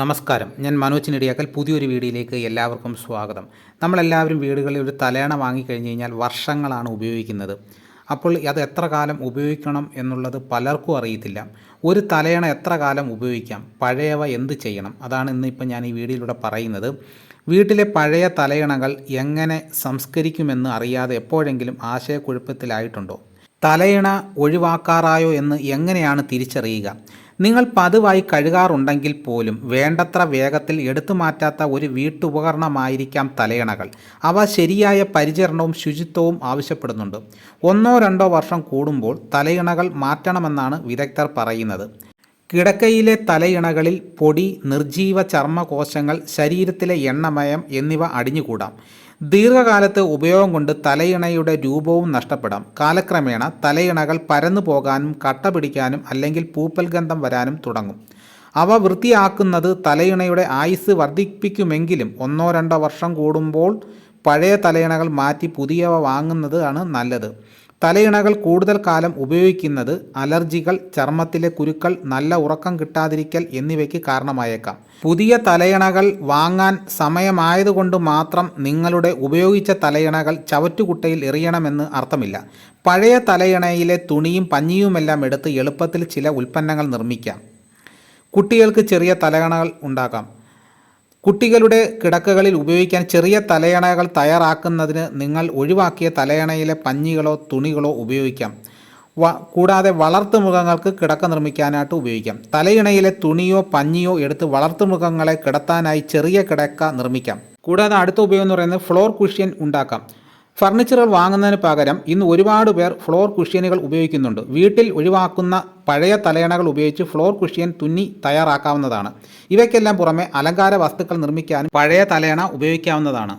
നമസ്കാരം. ഞാൻ മനോജ് നെടിയാക്കൽ. പുതിയൊരു വീഡിയോയിലേക്ക് എല്ലാവർക്കും സ്വാഗതം. നമ്മളെല്ലാവരും വീടുകളിൽ ഒരു തലേണ വാങ്ങിക്കഴിഞ്ഞ് കഴിഞ്ഞാൽ വർഷങ്ങളാണ് ഉപയോഗിക്കുന്നത്. അപ്പോൾ അത് എത്ര കാലം ഉപയോഗിക്കണം എന്നുള്ളത് പലർക്കും അറിയത്തില്ല. ഒരു തലയണ എത്ര കാലം ഉപയോഗിക്കാം? പഴയവ എന്ത് ചെയ്യണം? അതാണ് ഇന്നിപ്പോൾ ഞാൻ ഈ വീഡിയോയിലൂടെ പറയുന്നത്. വീട്ടിലെ പഴയ തലയണകൾ എങ്ങനെ സംസ്കരിക്കുമെന്ന് അറിയാതെ എപ്പോഴെങ്കിലും ആശയക്കുഴപ്പത്തിലായിട്ടുണ്ടോ? തലയിണ ഒഴിവാക്കാറായോ എന്ന് എങ്ങനെയാണ് തിരിച്ചറിയുക? നിങ്ങൾ പതിവായി കഴുകാറുണ്ടെങ്കിൽ പോലും വേണ്ടത്ര വേഗത്തിൽ എടുത്തു മാറ്റാത്ത ഒരു വീട്ടുപകരണമായിരിക്കാം തലയണകൾ. അവ ശരിയായ പരിചരണവും ശുചിത്വവും ആവശ്യപ്പെടുന്നുണ്ട്. ഒന്നോ രണ്ടോ വർഷം കൂടുമ്പോൾ തലയിണകൾ മാറ്റണമെന്നാണ് വിദഗ്ധർ പറയുന്നത്. കിടക്കയിലെ തലയിണകളിൽ പൊടി നിർജീവ ചർമ്മകോശങ്ങൾ ശരീരത്തിലെ എണ്ണമയം എന്നിവ അടിഞ്ഞുകൂടാം. ദീർഘകാലത്ത് ഉപയോഗം കൊണ്ട് തലയിണയുടെ രൂപവും നഷ്ടപ്പെടാം. കാലക്രമേണ തലയിണകൾ പരന്നു പോകാനും കട്ട പിടിക്കാനും അല്ലെങ്കിൽ പൂപ്പൽ ഗന്ധം വരാനും തുടങ്ങും. അവ വൃത്തിയാക്കുന്നത് തലയിണയുടെ ആയുസ് വർദ്ധിപ്പിക്കുമെങ്കിലും ഒന്നോ രണ്ടോ വർഷം കൂടുമ്പോൾ പഴയ തലയിണകൾ മാറ്റി പുതിയവ വാങ്ങുന്നതാണ് നല്ലത്. തലയിണകൾ കൂടുതൽ കാലം ഉപയോഗിക്കുന്നത് അലർജികൾ ചർമ്മത്തിലെ കുരുക്കൾ നല്ല ഉറക്കം കിട്ടാതിരിക്കൽ എന്നിവയ്ക്ക് കാരണമായേക്കാം. പുതിയ തലയിണകൾ വാങ്ങാൻ സമയമായതുകൊണ്ട് മാത്രം നിങ്ങളുടെ ഉപയോഗിച്ച തലയിണകൾ ചവറ്റുകുട്ടയിൽ എറിയണമെന്ന് അർത്ഥമില്ല. പഴയ തലയിണയിലെ തുണിയും പഞ്ഞിയുമെല്ലാം എടുത്ത് എളുപ്പത്തിൽ ചില ഉൽപ്പന്നങ്ങൾ നിർമ്മിക്കാം. കുട്ടികൾക്ക് ചെറിയ തലയിണകൾ ഉണ്ടാക്കാം. കുട്ടികളുടെ കിടക്കകളിൽ ഉപയോഗിക്കാൻ ചെറിയ തലയണകൾ തയ്യാറാക്കുന്നതിന് നിങ്ങൾ ഒഴിവാക്കിയ തലയണയിലെ പഞ്ഞികളോ തുണികളോ ഉപയോഗിക്കാം. വ കൂടാതെ വളർത്തുമൃഗങ്ങൾക്ക് കിടക്ക നിർമ്മിക്കാനായിട്ട് ഉപയോഗിക്കാം. തലയിണയിലെ തുണിയോ പഞ്ഞിയോ എടുത്ത് വളർത്തുമൃഗങ്ങളെ കിടത്താനായി ചെറിയ കിടക്ക നിർമ്മിക്കാം. കൂടാതെ അടുത്ത ഉപയോഗം എന്ന് പറയുന്നത് ഫ്ലോർ കുഷ്യൻ ഉണ്ടാക്കാം. ഫർണിച്ചറുകൾ വാങ്ങുന്നതിന് പകരം ഇന്ന് ഒരുപാട് പേർ ഫ്ലോർ കുഷ്യനുകൾ ഉപയോഗിക്കുന്നുണ്ട്. വീട്ടിൽ ഒഴിവാക്കുന്ന പഴയ തലയണകൾ ഉപയോഗിച്ച് ഫ്ലോർ കുഷ്യൻ തുന്നി തയ്യാറാക്കാവുന്നതാണ്. ഇവയ്ക്കെല്ലാം പുറമെ അലങ്കാര വസ്തുക്കൾ നിർമ്മിക്കാനും പഴയ തലയണ ഉപയോഗിക്കാവുന്നതാണ്.